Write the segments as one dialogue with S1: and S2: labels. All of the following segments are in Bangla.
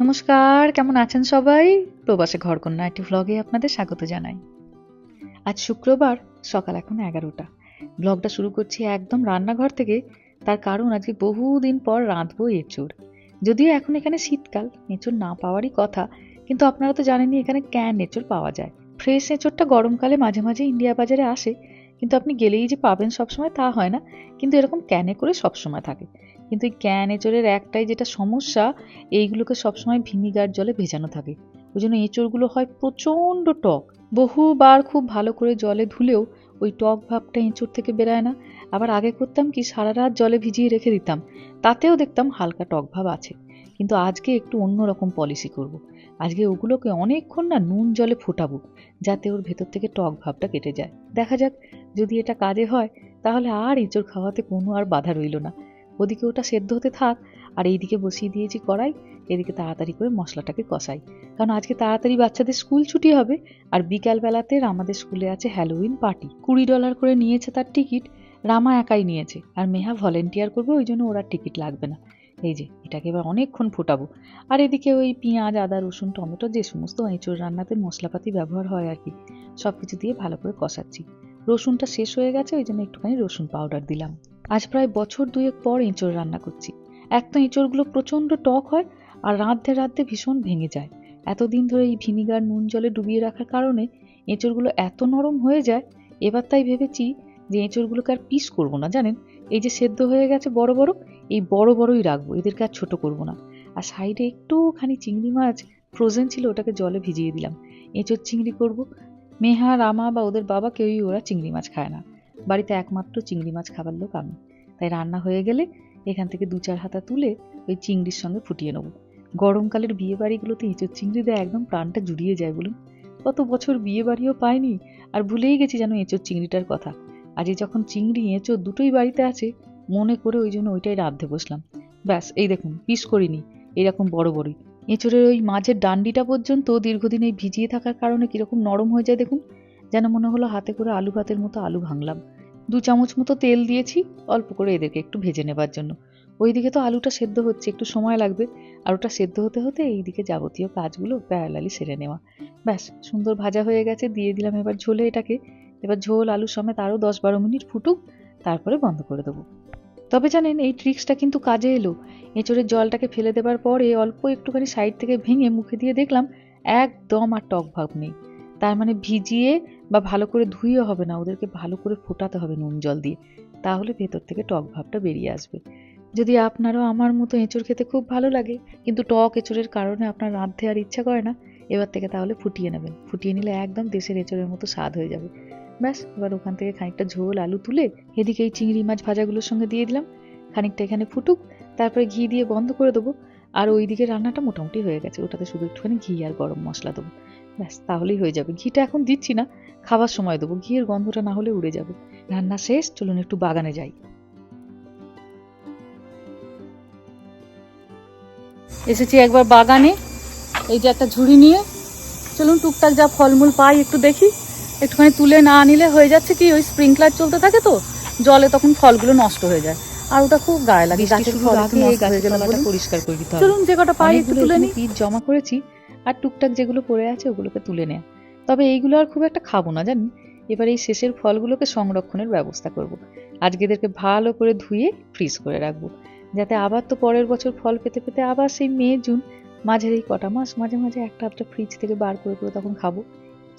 S1: নমস্কার, কেমন আছেন সবাই? প্রবাসে ঘরকন্যা একটি ভ্লগে আপনাদের স্বাগত জানাই। আজ শুক্রবার, সকাল এখন এগারোটা। ব্লগটা শুরু করছি একদম রান্নাঘর থেকে। তার কারণ আজকে বহুদিন পর রাঁধবো এঁচুর যদিও এখন এখানে শীতকাল এঁচুর না পাওয়ারই কথা, কিন্তু আপনারা তো জানেনই এখানে ক্যান এঁচুর পাওয়া যায়। ফ্রেশ এঁচুরটা গরমকালে মাঝে মাঝে ইন্ডিয়া বাজারে আসে, কিন্তু আপনি গেলেই যে পাবেন সবসময় তা হয় না। কিন্তু এরকম ক্যানে করে সবসময় থাকে। কিন্তু এই ক্যান এঁচড়ের একটাই যেটা সমস্যা, এইগুলোকে সবসময় ভিনিগার জলে ভেজানো থাকে। ওই জন্য এঁচড়গুলো হয় প্রচণ্ড টক। বহুবার খুব ভালো করে জলে ধুলেও ওই টক ভাবটা এঁচড় থেকে বেরায় না। আবার আগে করতাম কি, সারা রাত জলে ভিজিয়ে রেখে দিতাম। তাতেও দেখতাম হালকা টক ভাব আছে। কিন্তু আজকে একটু অন্যরকম পলিসি করব। আজকে ওগুলোকে অনেকক্ষণ না নুন জলে ফোটাবো, যাতে ওর ভেতর থেকে টক ভাবটা কেটে যায়। দেখা যাক, যদি এটা কাজে হয়, তাহলে আর এঁচড় খাওয়াতে কোনো আর বাধা রইল না। ওদিকে ওটা সেদ্ধ হতে থাক, আর এইদিকে বসিয়ে দিয়েছি কড়াই এদিকে তাড়াতাড়ি করে মশলাটাকে কষাই। কারণ আজকে তাড়াতাড়ি বাচ্চাদের স্কুল ছুটি হবে, আর বিকালবেলাতে আমাদের স্কুলে আছে হ্যালোউইন পার্টি কুড়ি ডলার করে নিয়েছে তার টিকিট রামা একাই নিয়েছে। আর মেহা ভলেন্টিয়ার করবে, ওই জন্য ওরা টিকিট লাগবে না। এই যে, এটাকে এবার অনেকক্ষণ ফোটাবো। আর এদিকে ওই পেঁয়াজ, আদা, রসুন, টমেটো, যে সমস্ত এঁচড় রান্নাতে মশলাপাতি ব্যবহার হয় আর কি সব কিছু দিয়ে ভালো করে কষাচ্ছি। রসুনটা শেষ হয়ে গেছে, ওই জন্য একটুখানি রসুন পাউডার দিলাম। আজ প্রায় বছর দুয়েক পর এঁচড় রান্না করছি। এক তো এঁচড়গুলো প্রচণ্ড টক হয় আর রাঁধতে রাঁধতে ভীষণ ভেঙে যায়। এতদিন ধরে এই ভিনিগার নুন জলে ডুবিয়ে রাখার কারণে এঁচড়গুলো এত নরম হয়ে যায়, এবার তাই ভেবেছি যে এঁচড়গুলোকে আর পিস করব না, জানেন? এই যে সেদ্ধ হয়ে গেছে বড় বড়, এই বড় বড়ই রাখব, এদেরকে আর ছোট করব না। আর সাইডে একটুখানি চিংড়ি মাছ ফ্রোজেন ছিল, ওটাকে জলে ভিজিয়ে দিলাম। এঁচড় চিংড়ি করব। মেহা, রামা বা ওদের বাবা কেউই ওরা চিংড়ি মাছ খায় না। বাড়িতে একমাত্র চিংড়ি মাছ খাবার লোক আমি। তাই রান্না হয়ে গেলে এখান থেকে দু চার হাতা তুলে ওই চিংড়ির সঙ্গে ফুটিয়ে নেব। গরমকালের বিয়ে বাড়িগুলোতে এঁচোর চিংড়ি দেয় একদম প্রাণটা জুড়িয়ে যায় বলুন। কত বছর বিয়ে বাড়িও পাইনি আর ভুলেই গেছি যেন এঁচোর চিংড়িটার কথা। আজ যখন চিংড়ি, এঁচোর দুটোই বাড়িতে আছে, মনে করে ওই জন্য ওইটাই রাঁধতে বসলাম। ব্যাস, এই দেখুন, পিস করিনি, এরকম বড় বড়ই। এঁচোড়ের ওই মাঝের ডান্ডিটা পর্যন্ত দীর্ঘদিন এই ভিজিয়ে থাকার কারণে কীরকম নরম হয়ে যায় দেখুন। যেন মনে হলো হাতে করে আলু ভাতের মতো আলু ভাঙলাম। দু চামচ মতো তেল দিয়েছি, অল্প করে এদেরকে একটু ভেজে নেবার জন্য। ওইদিকে তো আলুটা সেদ্ধ হচ্ছে, একটু সময় লাগবে। আর ওটা সেদ্ধ হতে হতে এইদিকে যাবতীয় কাজগুলো প্যারালালি সেরে নেওয়া। ব্যাস, সুন্দর ভাজা হয়ে গেছে, দিয়ে দিলাম এবার ঝোলে এটাকে। এবার ঝোল, আলু সমেত আরও দশ বারো মিনিট ফুটুক, তারপরে বন্ধ করে দেবো। তবে জানেন, এই ট্রিক্সটা কিন্তু কাজে এলো। এঁচড়ের জলটাকে ফেলে দেবার পরে অল্প একটুখানি সাইড থেকে ভেঙে মুখে দিয়ে দেখলাম, একদম আর টক ভাব নেই। তার মানে ভিজিয়ে বা ভালো করে ধুইও হবে না, ওদেরকে ভালো করে ফোটাতে হবে নুন জল দিয়ে, তাহলে ভেতর থেকে টক ভাবটা বেরিয়ে আসবে। যদি আপনারও আমার মতো এঁচড় খেতে খুব ভালো লাগে, কিন্তু টক এঁচড়ের কারণে আপনার রাঁধতে আর ইচ্ছা করে না, এবার থেকে তাহলে ফুটিয়ে নেবেন। ফুটিয়ে নিলে একদম দেশের এঁচড়ের মতো স্বাদ হয়ে যাবে। ব্যাস, এবার ওখান থেকে খানিকটা ঝোল, আলু তুলে এদিকে এই চিংড়ি মাছ ভাজাগুলোর সঙ্গে দিয়ে দিলাম। খানিকটা এখানে ফুটুক, তারপরে ঘি দিয়ে বন্ধ করে দেবো। আর ওই দিকে রান্নাটা মোটামুটি হয়ে গেছে, ওটাতে শুধু একটুখানি ঘি আর গরম মশলা দেবো। ব্যাস তাহলেই হয়ে যাবে। ঘিটা এখন দিচ্ছি না খাবার সময় দেবো। ঘিয়ের গন্ধটা না হলে উড়ে যাবে। রান্না শেষ চলুন একটু বাগানে যাই। এসেছি একবার বাগানে। এই যে একটা ঝুড়ি নিয়ে। চলুন টুকটাক যা ফলমূল পাই একটু দেখি। একটুখানি তুলে না নিলে হয়ে যাচ্ছে কি ওই স্প্রিংকলার চলতে থাকে তো জলে তখন ফলগুলো নষ্ট হয়ে যায়। আর ওটা খুব গায়ে লাগে গাছের ফল।
S2: পরিষ্কার করে দিতে
S1: চলুন যে কটা পাই একটু তুলে নিই। জমা করেছি আর টুকটাক যেগুলো পড়ে আছে ওগুলোকে তুলে নেয় তবে এইগুলো আর খুব একটা খাব না, জানেন? এবার এই শেষের ফলগুলোকে সংরক্ষণের ব্যবস্থা করব। আজকে এদেরকে ভালো করে ধুয়ে ফ্রিজ করে রাখব। যাতে আবার তো পরের বছর ফল পেতে পেতে আবার সেই মে, জুন, মাঝের এই কটা মাস মাঝে মাঝে একটা আধটা ফ্রিজ থেকে বার করে করে তখন খাব।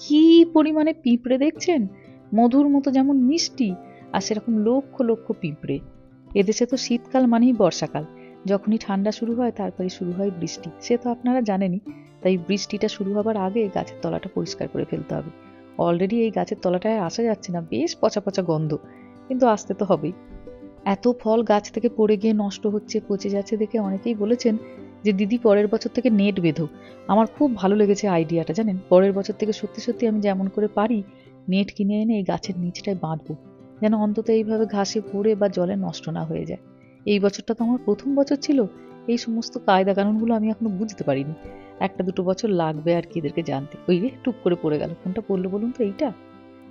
S1: কি পরিমাণে পিঁপড়ে দেখছেন? মধুর মতো যেমন মিষ্টি, আর সেরকম লক্ষ লক্ষ পিঁপড়ে। এদেশে তো শীতকাল মানেই বর্ষাকাল। যখনই ঠান্ডা শুরু হয়, তারপরে শুরু হয় বৃষ্টি। সে তো আপনারা জানেনই, তাই বৃষ্টিটা শুরু হবার আগে গাছের তলাটা পরিষ্কার করে ফেলতে হবে। অলরেডি এই গাছের তলাটায় আসা যাচ্ছে না, বেশ পচা পচা গন্ধ, কিন্তু আসতে তো হবেই। এত ফল গাছ থেকে পড়ে গিয়ে নষ্ট হচ্ছে, পচে যাচ্ছে দেখে অনেকেই বলেছেন যে, দিদি, পরের বছর থেকে নেট বেঁধো। আমার খুব ভালো লেগেছে আইডিয়াটা, জানেন? পরের বছর থেকে সত্যি সত্যি আমি যেমন করে পারি, নেট কিনে এনে এই গাছের নিচটায় বাঁধবো, যেন অন্তত এইভাবে ঘাসে পড়ে বা জলে নষ্ট না হয়ে যায়। এই বছরটা তো আমার প্রথম বছর ছিল। এই সমস্ত কায়দা কানুনগুলো আমি এখনও বুঝতে পারিনি। একটা দুটো বছর লাগবে আর কি এদেরকে জানতে। ওই রে টুক করে পড়ে গেল। কোনটা পড়ল বলুন তো? এইটা?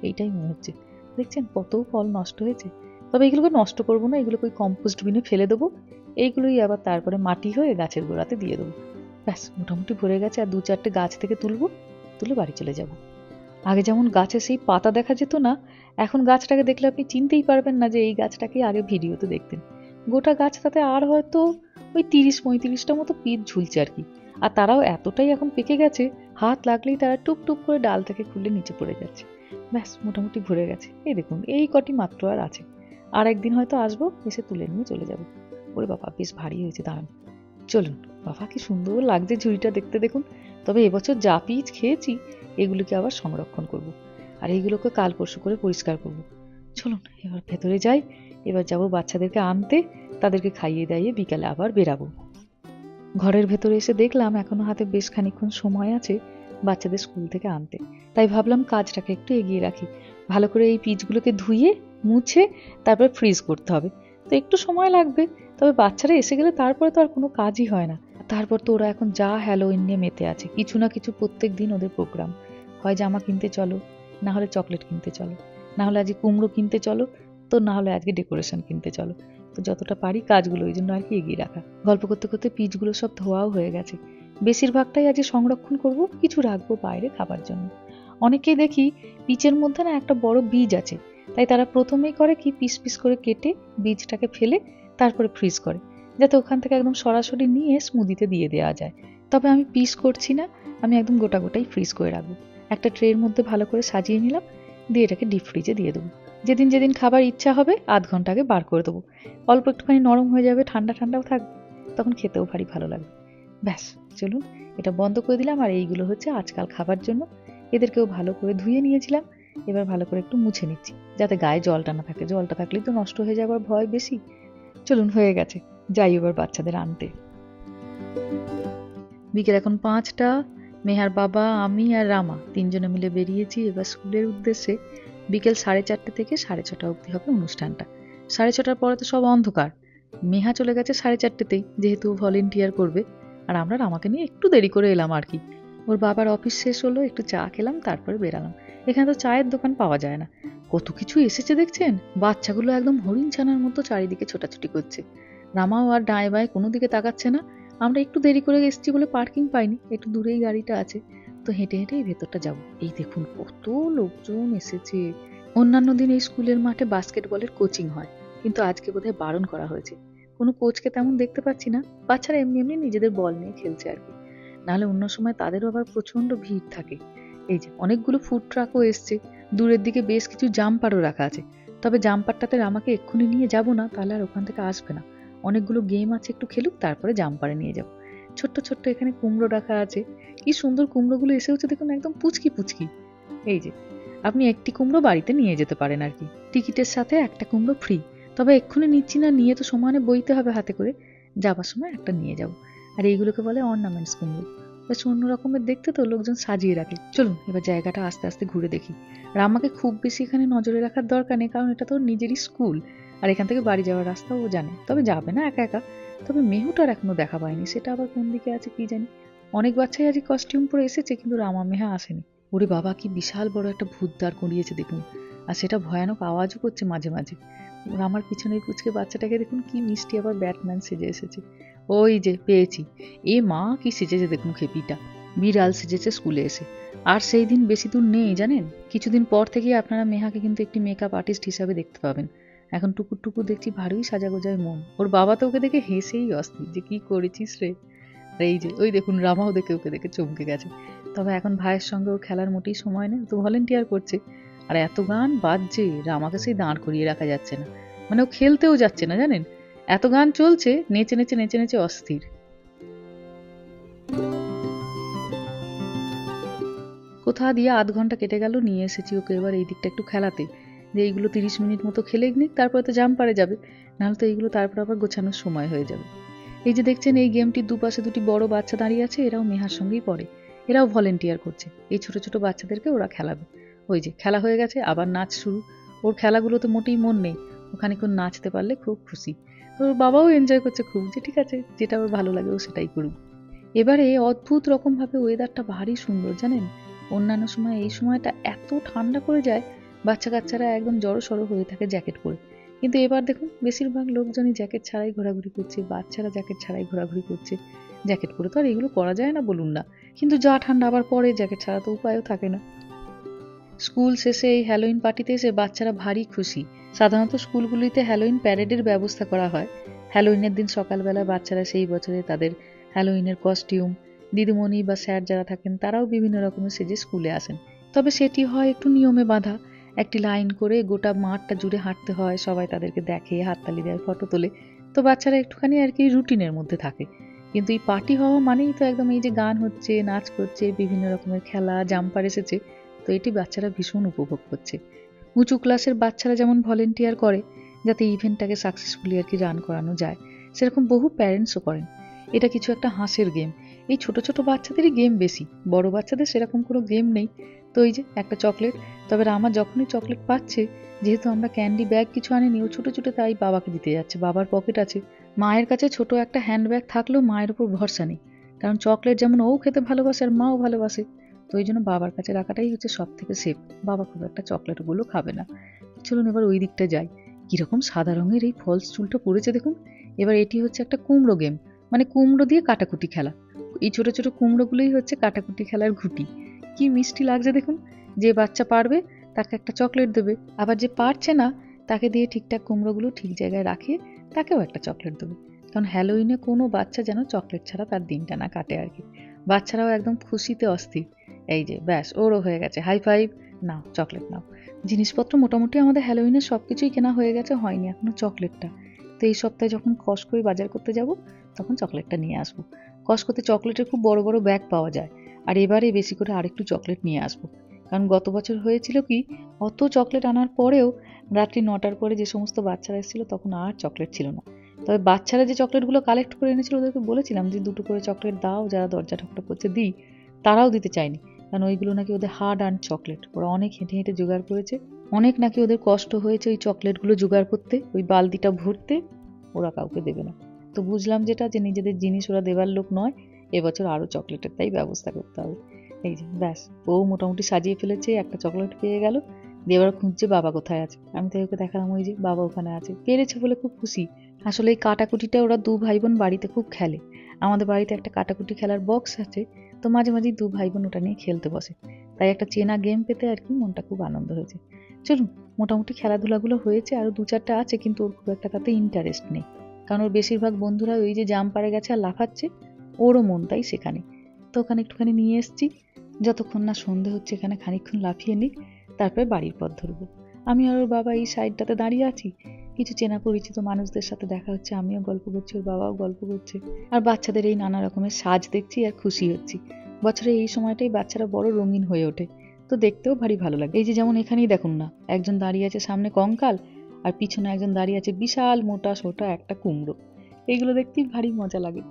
S1: এইটাই মনে হচ্ছে। দেখছেন কত ফল নষ্ট হয়েছে। তবে এগুলোকে নষ্ট করব না, এগুলোকে ওই কম্পোস্ট বিনে ফেলে দেবো। এইগুলোই আবার তারপরে মাটি হয়ে গাছের গোড়াতে দিয়ে দেবো। ব্যাস, মোটামুটি ভরে গেছে আর দু চারটে গাছ থেকে তুলবো, তুলে বাড়ি চলে যাব। আগে যেমন গাছে সেই পাতা দেখা যেত না, এখন গাছটাকে দেখলে আপনি চিনতেই পারবেন না যে এই গাছটাকে আগে ভিডিওতে দেখতেন। গোটা গাছ তাতে আর হয়তো ওই তিরিশ পঁয়ত্রিশটা মতো পিঠ ঝুলছে আর কি। আর তারাও এতটাই এখন পেকে গেছে, হাত লাগলেই তারা টুপ টুপ করে ডাল থেকে খুলে নিচে পড়ে যাচ্ছে। ব্যাস, মোটামুটি ভরে গেছে। এই দেখুন, এই কটি মাত্র আর আছে। আর একদিন হয়তো আসব, এসে তুলে নিয়ে চলে যাব। ওরে বাবা, বেশ ভারী হয়েছে, দাঁড়ান। চলুন, বাবা, কি সুন্দর লাগছে ঝুড়িটা দেখতে দেখুন। তবে এবছর যা পিচ খেয়েছি, এগুলোকে আবার সংরক্ষণ করব। আর এইগুলোকে কাল পরশু করে পরিষ্কার করব। চলুন, এবার ভেতরে যাই। এবার যাব বাচ্চাদেরকে আনতে, তাদেরকে খাইয়ে দাইয়ে বিকালে আবার বেরাবো। ঘরের ভেতরে এসে দেখলাম এখনও হাতে বেশ খানিক্ষণ সময় আছে বাচ্চাদের স্কুল থেকে আনতে। তাই ভাবলাম কাজটাকে একটু এগিয়ে রাখি। ভালো করে এই পিচগুলোকে ধুয়ে, মুছে, তারপর ফ্রিজ করতে হবে। তো একটু সময় লাগবে, তবে বাচ্চারা এসে গেলে তারপরে তো আর কোনো কাজই হয় না। তারপর তো ওরা এখন যা হ্যালোইন নিয়ে মেতে আছে, কিছু না কিছু প্রত্যেক দিন ওদের প্রোগ্রাম হয় জামা কিনতে চলো, না হলে চকলেট কিনতে চলো, না হলে আজকে কুমড়ো কিনতে চলো তো না হলে আজকে ডেকোরেশন কিনতে চলো। তো যতটা পারি কাজগুলো, ওই জন্য আর কি এগিয়ে রাখা। গল্প করতে করতে পিচগুলো সব ধোয়াও হয়ে গেছে। বেশিরভাগটাই আজকে সংরক্ষণ করব, কিছু রাখব বাইরে খাবার জন্য। অনেকেই দেখি পিচের মধ্যে না একটা বড় বীজ আছে। তাই তারা প্রথমেই করে কি পিস পিস করে কেটে বীজটাকে ফেলে তারপরে ফ্রিজ করে। যাতে ওখান থেকে একদম সরাসরি নিয়ে স্মুদিতে দিয়ে দেওয়া যায়। তবে আমি পিস করছি না, আমি একদম গোটা গোটাই ফ্রিজ করে রাখব। একটা ট্রের মধ্যে ভালো করে সাজিয়ে নিলাম, দিয়ে এটাকে ডিপ ফ্রিজে দিয়ে দেবো। যেদিন যেদিন খাবার ইচ্ছা হবে, আধ ঘণ্টা আগে বার করে দেবো। অল্প একটুখানি নরম হয়ে যাবে, ঠান্ডা ঠান্ডাও থাকবে, তখন খেতেও ভারী ভালো লাগবে। ব্যাস, চলুন, এটা বন্ধ করে দিলাম, আর এইগুলো হচ্ছে আজকাল খাবার জন্য। এদেরকেও ভালো করে ধুয়ে নিয়েছিলাম, এবার ভালো করে একটু মুছে নিচ্ছি, যাতে গায়ে জলটা না থাকে। জলটা থাকলেই তো নষ্ট হয়ে যাবার ভয় বেশি। চলুন, হয়ে গেছে। যাই এবার বাচ্চাদের আনতে। বিকেল এখন পাঁচটা। মেহার বাবা, আমি আর রামা তিনজনে মিলে বেরিয়েছি এবার স্কুলের উদ্দেশ্যে। বিকেল সাড়ে চারটে থেকে সাড়ে ছটা অবধি হবে অনুষ্ঠানটা। সাড়ে ছটার পরে তো সব অন্ধকার। মেহা চলে গেছে সাড়ে চারটেতেই, যেহেতু ভলেন্টিয়ার করবে। আর আমরা আমাকে নিয়ে একটু দেরি করে এলাম আর কি। ওর বাবার অফিস শেষ হলো, একটু চা খেলাম, তারপরে বেরালাম। এখানে তো চায়ের দোকান পাওয়া যায় না। কত কিছু এসেছে দেখছেন? বাচ্চাগুলো একদম হরিণ ছানার মতো চারিদিকে ছোটাছুটি করছে। রামাও আর ডায়ে বায়ে কোনো দিকে তাকাচ্ছে না। আমরা একটু দেরি করে এসেছি বলে পার্কিং পাইনি। একটু দূরেই গাড়িটা আছে। তো হেঁটে হেঁটেই ভেতরটা যাব। এই দেখুন, কত লোকজন এসেছে। অন্যান্য দিন এই স্কুলের মাঠে বাস্কেটবলের কোচিং হয়, কিন্তু আজকে বোধহয় বারণ করা হয়েছে। কোনো কোচকে তেমন দেখতে পাচ্ছি না। বাচ্চারা এমনি এমনি নিজেদের বল নিয়ে খেলছে আর কি। নাহলে অন্য সময় তাদেরও আবার প্রচণ্ড ভিড় থাকে। এই যে, অনেকগুলো ফুড ট্রাকও এসছে। দূরের দিকে বেশ কিছু জাম্পারও রাখা আছে। তবে জাম্পারটাতে আমাকে এক্ষুনি নিয়ে যাব না, তাহলে আর ওখান থেকে আসবে না। অনেকগুলো গেম আছে, একটু খেলুক, তারপরে জাম্পারে নিয়ে যাব। ছোট্ট ছোট্ট এখানে কুমড়ো রাখা আছে। কি সুন্দর কুমড়োগুলো এসে হচ্ছে দেখুন একদম পুচকি পুচকি। এই যে, আপনি একটি কুমড়ো বাড়িতে নিয়ে যেতে পারেন আর কি। টিকিটের সাথে একটা কুমড়ো ফ্রি তবে এক্ষুনি নিচ্ছি না, নিয়ে তো সমানে বইতে হবে হাতে করে। যাবার সময় একটা নিয়ে যাব। আর এইগুলোকে বলে অর্নামেন্টস কুমড়ো। বেশ অন্য রকমের দেখতে তো লোকজন সাজিয়ে রাখে। চলুন, এবার জায়গাটা আস্তে আস্তে ঘুরে দেখি। আর আমাকে খুব বেশি এখানে নজরে রাখার দরকার নেই, কারণ এটা তো নিজেরই স্কুল। আর এখান থেকে বাড়ি যাওয়ার রাস্তাও জানে। তবে যাবে না একা একা। তবে মেহুটার এখনও দেখা পায়নি, সেটা আবার কোন দিকে আছে কি জানি? অনেক বাচ্চাই আজ কস্টিউম পরে এসেছে, কিন্তু রামা মেহা আসেনি। ওরে বাবা, কি বিশাল বড় একটা ভূত দাঁড় করিয়েছে, দেখুন। আর সেটা ভয়ানক আওয়াজও করছে মাঝে মাঝে। আমার পিছনে কুচকে বাচ্চাটাকে দেখুন, কি মিষ্টি আবার ব্যাটম্যান সেজে এসেছে। ওই যে, পেয়েছি। এ মা কি সেজেছে দেখুন খেপিটা। বিড়াল সেজেছে স্কুলে এসে। আর সেই দিন বেশি দূর নেই, জানেন? কিছুদিন পর থেকেই আপনারা মেহাকে কিন্তু একটি মেকআপ আর্টিস্ট হিসাবে দেখতে পাবেন। এখন টুকুর টুকুর দেখছি ভারী সাজাগোজায় মন। ওর বাবা তো ওকে দেখে হেসেই অস্থির যে, কি করেছিস রে? এই যে, ওই দেখুন, রামাও দেখে ওকে দেখে চমকে গেছে। তবে এখন ভাইয়ের সঙ্গে ওর খেলার মোটেই সময় নেই তো ভলেন্টিয়ার করছে। আর এত গান বাজছে, রামাকে সেই দাঁড় করিয়ে রাখা যাচ্ছে না। মানে ও খেলতেও যাচ্ছে না, জানেন? এত গান চলছে, নেচে নেচে নেচে নেচে অস্থির। কোথা দিয়ে আধ ঘণ্টা কেটে গেল, নিয়ে এসেছি ওকে এবার এই দিকটা একটু খেলাতে। যে এইগুলো তিরিশ মিনিট মতো খেলে নিক তারপরে তো জাম পারে যাবে। নাহলে তো এইগুলো তারপর আবার গোছানোর সময় হয়ে যাবে। এই যে দেখছেন, এই গেমটির দুপাশে দুটি বড় বাচ্চা দাঁড়িয়ে আছে, এরাও মেহার সঙ্গেই পড়ে। এরাও ভলেন্টিয়ার করছে। এই ছোট ছোট বাচ্চাদেরকে ওরা খেলাবে। ওই যে খেলা হয়ে গেছে, আবার নাচ শুরু। ওর খেলাগুলোতে মোটেই মন নেই। ওখানে কোন নাচতে পারলে খুব খুশি। ওর বাবাও এনজয় করছে খুব, যে ঠিক আছে, যেটা ওর ভালো লাগে ও সেটাই করুক। এবারে অদ্ভুত রকমভাবে ওয়েদারটা ভারী সুন্দর, জানেন? অন্যান্য সময় এই সময়টা এত ঠান্ডা পড়ে যায় বাচ্চা কাচ্চারা একদম জড়ো সড়ো হয়ে থাকে জ্যাকেট পরে। কিন্তু এবার দেখুন, বেশিরভাগ লোকজনই জ্যাকেট ছাড়াই ঘোরাঘুরি করছে, বাচ্চারা জ্যাকেট ছাড়াই ঘোরাঘুরি করছে। জ্যাকেট পরে তো আর এগুলো করা যায় না, বলুন না। কিন্তু যা ঠান্ডা আবার পরে জ্যাকেট ছাড়া তো উপায়ও থাকে না। স্কুল শেষে এই হ্যালোইন পার্টিতে এসে বাচ্চারা ভারী খুশি। সাধারণত স্কুলগুলিতে হ্যালোইন প্যারেডের ব্যবস্থা করা হয়। হ্যালোইনের দিন সকালবেলা বাচ্চারা সেই বছরে তাদের হ্যালোইনের কস্টিউম দিদিমণি বা স্যার যারা থাকেন, তারাও বিভিন্ন রকমের সেজে স্কুলে আসেন। তবে সেটি হয় একটু নিয়মে বাঁধা। একটি লাইন করে গোটা মাঠটা জুড়ে হাঁটতে হয়, সবাই তাদেরকে দেখে, হাততালি দেয়, ফটো তোলে। তো বাচ্চারা একটুখানি আর কি রুটিনের মধ্যে থাকে। কিন্তু এই পার্টি হওয়া মানেই তো একদম এই যে গান হচ্ছে, নাচ করছে, বিভিন্ন রকমের খেলা জাম্পার এসেছে। তো এটি বাচ্চারা ভীষণ উপভোগ করছে। উঁচু ক্লাসের বাচ্চারা যেমন ভলেন্টিয়ার করে, যাতে ইভেন্টটাকে সাকসেসফুলি আর কি রান করানো যায়, সেরকম বহু প্যারেন্টসও করেন। এটা কিছু একটা হাসের গেম এই ছোট ছোট বাচ্চাদেরই গেম বেশি, বড় বাচ্চাদের সেরকম কোনো গেম নেই। তো এই যে একটা চকলেট তবে আমার যখনই চকলেট পাচ্ছে, যেহেতু আমরা ক্যান্ডি ব্যাগ কিছু আনিনি, ও ছোটো ছোটো তাই বাবাকে দিতে যাচ্ছে, বাবার পকেট আছে। মায়ের কাছে ছোট একটা হ্যান্ড ব্যাগ থাকলেও মায়ের উপর ভরসা নেই। কারণ চকলেট যেমন ও খেতে ভালোবাসে আর মাও ভালোবাসে। তো এই জন্য বাবার কাছে রাখাটাই হচ্ছে সব থেকে সেফ বাবা খুব একটা চকলেটগুলো খাবে না। চলুন এবার ওই দিকটা যাই। কীরকম সাদা রঙের এই ফলস চুলটা পড়েছে দেখুন। এবার এটি হচ্ছে একটা কুমড়ো গেম। মানে কুমড়ো দিয়ে কাটাকুটি খেলা। এই ছোটো ছোটো কুমড়োগুলোই হচ্ছে কাটাকুটি খেলার ঘুটি। কি মিষ্টি লাগছে দেখুন। যে বাচ্চা পারবে, তাকে একটা চকলেট দেবে। আবার যে পারছে না, তাকে দিয়ে ঠিকঠাক কুমড়োগুলো ঠিক জায়গায় রাখে, তাকেও একটা চকলেট দেবে। কারণ হ্যালোইনে কোনো বাচ্চা যেন চকলেট ছাড়া তার দিনটা না কাটে আর কি। বাচ্চারাও একদম খুশিতে অস্থির। এই যে, ব্যাস, ওরও হয়ে গেছে। হাই ফাইভ নাও চকলেট নাও। জিনিসপত্র মোটামুটি আমাদের হ্যালোইনের সব কিছুই কেনা হয়ে গেছে, হয়নি এখনও চকলেটটা তো এই সপ্তাহে যখন কস্কোয় বাজার করতে যাব, তখন চকলেটটা নিয়ে আসব। কস্কোতে চকলেটের খুব বড় বড় ব্যাগ পাওয়া যায়। আর এবারে বেশি করে আরেকটু চকলেট নিয়ে আসব। কারণ গত বছর হয়েছিল কি, অত চকলেট আনার পরেও রাত্রি নটার পরে যে সমস্ত বাচ্চারা এসেছিল, তখন আর চকলেট ছিল না। তবে বাচ্চারা যে চকলেটগুলো কালেক্ট করে এনেছিল, ওদেরকে বলেছিলাম যে, দুটো করে চকলেট দাও, যারা দরজা ঠকটা করছে, দিই। তারাও দিতে চায়নি। কারণ ওইগুলো নাকি ওদের হার্ড আর্ন চকলেট ওরা অনেক হেঁটে হেঁটে জোগাড় করেছে। অনেক নাকি ওদের কষ্ট হয়েছে ওই চকলেটগুলো জোগাড় করতে, ওই বালতিটা ভরতে, ওরা কাউকে দেবে না। তো বুঝলাম যেটা যে নিজেদের জিনিস ওরা দেবার লোক নয়, এবছর আরও চকলেটের তাই ব্যবস্থা করতে হবে। এই যে, ব্যাস ও মোটামুটি সাজিয়ে ফেলেছে, একটা চকলেট পেয়ে গেল। দিয়ে এবার খুঁজছে বাবা কোথায় আছে। আমি তাই ওকে দেখালাম ওই যে, বাবা ওখানে আছে। পেরেছে বলে খুব খুশি। আসলে এই কাটাকুটিটা ওরা দু ভাই বোন বাড়িতে খুব খেলে। আমাদের বাড়িতে একটা কাটাকুটি খেলার বক্স আছে। তো মাঝে মাঝেই দু ভাই বোন ওটা নিয়ে খেলতে বসে। তাই একটা চেনা গেম পেতে আর কি মনটা খুব আনন্দ হয়েছে। চলুন, মোটামুটি খেলাধুলাগুলো হয়েছে আরও দু চারটা আছে, কিন্তু ওর খুব একটা তাতে ইন্টারেস্ট নেই। কারণ ওর বেশিরভাগ বন্ধুরা ওই যে জাম পাড়ে গেছে আর লাফাচ্ছে, ওরও মন তাই সেখানে। তো ওখানে একটুখানি নিয়ে এসছি, যতক্ষণ না সন্ধে হচ্ছে এখানে খানিকক্ষণ লাফিয়ে নিক, তারপরে বাড়ির পথ ধরবো। আমি আর ওর বাবা এই সাইডটাতে দাঁড়িয়ে আছি কিছু চেনা পরিচিত মানুষদের সাথে দেখা হচ্ছে, আমিও গল্প করছি, ওর বাবাও গল্প করছে। আর বাচ্চাদের এই নানা রকমের সাজ দেখছি আর খুশি হচ্ছি। বছরে এই সময়টাই বাচ্চারা বড় রঙিন হয়ে ওঠে। তো দেখতেও ভারী ভালো লাগে। এই যে যেমন এখানেই দেখুন না, একজন দাঁড়িয়ে আছে সামনে কঙ্কাল আর পিছনে একজন দাঁড়িয়ে আছে বিশাল মোটা সোটা একটা কুমড়ো। এইগুলো দেখতেই ভারী মজা লাগে।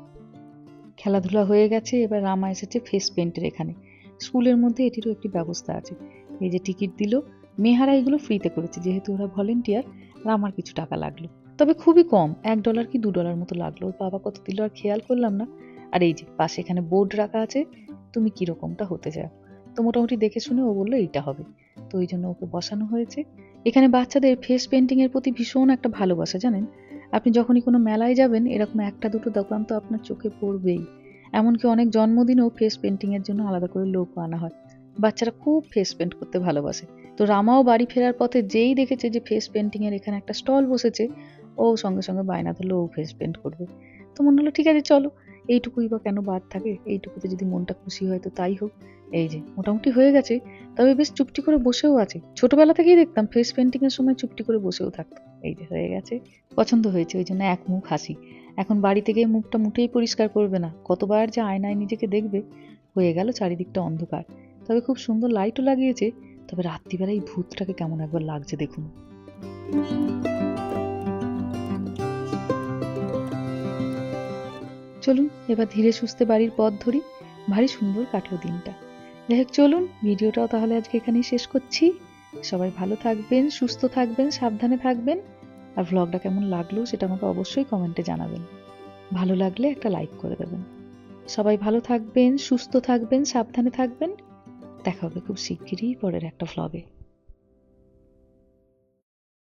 S1: খেলাধুলা হয়ে গেছে, এবার রামা এসেছে ফেস পেন্টের এখানে। স্কুলের মধ্যে এটিরও একটি ব্যবস্থা আছে। এই যে টিকিট দিল, মেহারা এগুলো ফ্রিতে করেছে, যেহেতু ওরা ভলেন্টিয়ার আর আমার কিছু টাকা লাগল। তবে খুবই কম, এক ডলার কি দু ডলার মতো লাগল। বাবা কত দিল, আর খেয়াল করলাম না। আর এই যে, পাশে এখানে বোর্ড রাখা আছে, তুমি কীরকমটা হতে চাও? তো মোটামুটি দেখে শুনে ও বলল, এইটা হবে। তো ওই জন্য ওকে বসানো হয়েছে। এখানে বাচ্চাদের ফেস পেন্টিংয়ের প্রতি ভীষণ একটা ভালোবাসা, জানেন? আপনি যখনই কোনো মেলায় যাবেন, এরকম একটা দুটো দোকান তো আপনার চোখে পড়বেই। এমনকি অনেক জন্মদিনেও ফেস পেন্টিংয়ের জন্য আলাদা করে লোক আনা হয়। বাচ্চারা খুব ফেস পেন্ট করতে ভালোবাসে। তো রামাও বাড়ি ফেরার পথে যেই দেখেছে যে ফেস পেন্টিংয়ের এখানে একটা স্টল বসেছে, ও সঙ্গে সঙ্গে বায়না ধরলো ও ফেস পেন্ট করবে। তো মনে হলো, ঠিক আছে, চলো। এইটুকুই বা কেন বাদ থাকে? এইটুকুতে যদি মনটা খুশি হয় তো তাই হোক। এই যে, মোটামুটি হয়ে গেছে, তবে বেশ চুপটি করে বসেও আছে। ছোটবেলা থেকেই দেখতাম ফেস পেন্টিং এর সময় চুপটি করে বসেও থাকতো। এই যে, হয়ে গেছে। পছন্দ হয়েছে, ওই জন্য এক মুখ হাসি। এখন বাড়িতে গিয়ে মুখটা মুঠেই পরিষ্কার করবে না। কতবার যে আয়নায় নিজেকে দেখবে, হয়ে গেল চারিদিকটা অন্ধকার। তবে খুব সুন্দর লাইটও লাগিয়েছে। তবে রাত্রিবেলায় এই ভূতটাকে কেমন একবার লাগছে দেখুন। চলুন, এবার ধীরে সুস্থে বাড়ির পথ ধরি। ভারী সুন্দর কাটলো দিনটা। যাই হোক, চলুন, ভিডিওটাও তাহলে আজকে এখানেই শেষ করছি। সবাই ভালো থাকবেন, সুস্থ থাকবেন, সাবধানে থাকবেন। আর ভ্লগটা কেমন লাগল সেটা আমাকে অবশ্যই কমেন্টে জানাবেন। ভালো লাগলে একটা লাইক করে দেবেন। সবাই ভালো থাকবেন, সুস্থ থাকবেন, সাবধানে থাকবেন। দেখা হবে খুব শিগগিরই পরের একটা ভ্লগে